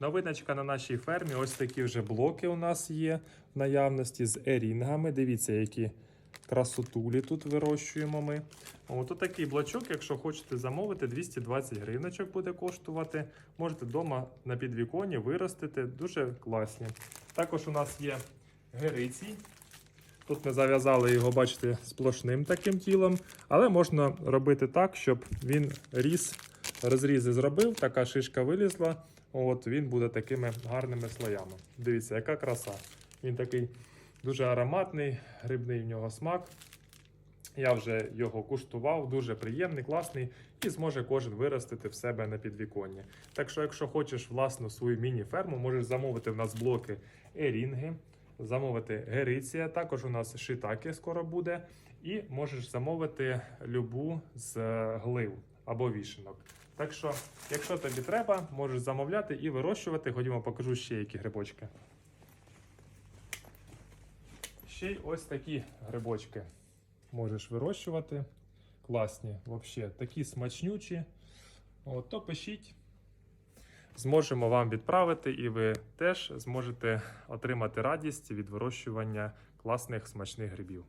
Новиночка на нашій фермі. Ось такі вже блоки у нас є в наявності з ерінгами. Дивіться, які красотулі тут вирощуємо ми. Ось такий блочок, якщо хочете замовити, 220 гривночок буде коштувати. Можете вдома на підвіконі виростити. Дуже класні. Також у нас є герицій. Тут ми зав'язали його, бачите, сплошним таким тілом, але можна робити так, щоб він ріс, розрізи зробив, така шишка вилізла. От він буде такими гарними слоями. Дивіться, яка краса. Він такий дуже ароматний, грибний в нього смак. Я вже його куштував, дуже приємний, класний і зможе кожен виростити в себе на підвіконні. Так що, якщо хочеш власну свою міні-ферму, можеш замовити в нас блоки ерінги, замовити гериція. Також у нас шитаки скоро буде. І можеш замовити любу з е, глив або вішенок. Так що, якщо тобі треба, можеш замовляти і вирощувати. Ходімо, покажу ще які грибочки. Ще й ось такі грибочки можеш вирощувати. Класні, взагалі, такі смачнючі. От, то пишіть. Зможемо вам відправити, і ви теж зможете отримати радість від вирощування класних смачних грибів.